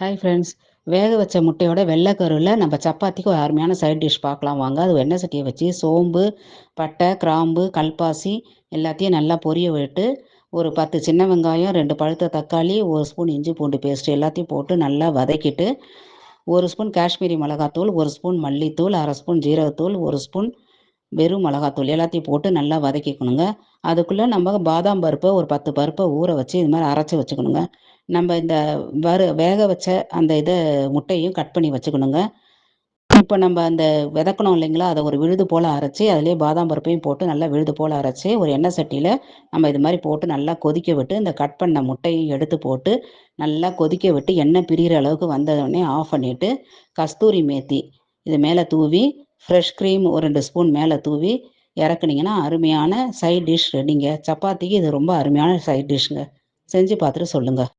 Hi friends வேக வச்ச முட்டையோட வெள்ளைக்கருவில் நம்ம சப்பாத்திக்கு ஒரு அருமையான சைட் டிஷ் பார்க்கலாம். வாங்க அது எண்ணெய் சட்டியை வச்சு சோம்பு பட்டை கிராம்பு கல்பாசி எல்லாத்தையும் நல்லா பொரிய விட்டு ஒரு பத்து சின்ன வெங்காயம் ரெண்டு பழுத்த தக்காளி ஒரு ஸ்பூன் இஞ்சி பூண்டு பேஸ்ட் எல்லாத்தையும் போட்டு நல்லா வதக்கிட்டு ஒரு ஸ்பூன் காஷ்மீரி மிளகாத்தூள் ஒரு ஸ்பூன் மல்லித்தூள் அரை ஸ்பூன் ஜீரகத்தூள் ஒரு ஸ்பூன் வெறும் மிளகாத்தூள் எல்லாத்தையும் போட்டு நல்லா வதக்கிக்கணுங்க. அதுக்குள்ளே நம்ம பாதாம் பருப்பை ஒரு பத்து பருப்பை ஊற வச்சு இது மாதிரி அரைச்சி வச்சுக்கணுங்க. நம்ம இந்த வறு வேக வச்ச அந்த இதை முட்டையும் கட் பண்ணி வச்சுக்கணுங்க. இப்போ நம்ம அந்த விதக்கணும் இல்லைங்களா? அதை ஒரு விழுது போல் அரைச்சி அதுலேயே பாதாம் பருப்பையும் போட்டு நல்லா விழுது போல் அரைச்சி ஒரு எண்ணெய் சட்டியில் நம்ம இது மாதிரி போட்டு நல்லா கொதிக்க விட்டு இந்த கட் பண்ண முட்டையும் எடுத்து போட்டு நல்லா கொதிக்க விட்டு எண்ணெய் பிரிகிற அளவுக்கு வந்தவுடனே ஆஃப் பண்ணிவிட்டு கஸ்தூரி மேத்தி இது மேலே தூவி ஃப்ரெஷ் க்ரீம் ஒரு ரெண்டு ஸ்பூன் மேலே தூவி இறக்குனீங்கன்னா அருமையான சைட் டிஷ் ரெடிங்க. சப்பாத்திக்கு இது ரொம்ப அருமையான சைட் டிஷ்ங்க செஞ்சு பார்த்துட்டு சொல்லுங்கள்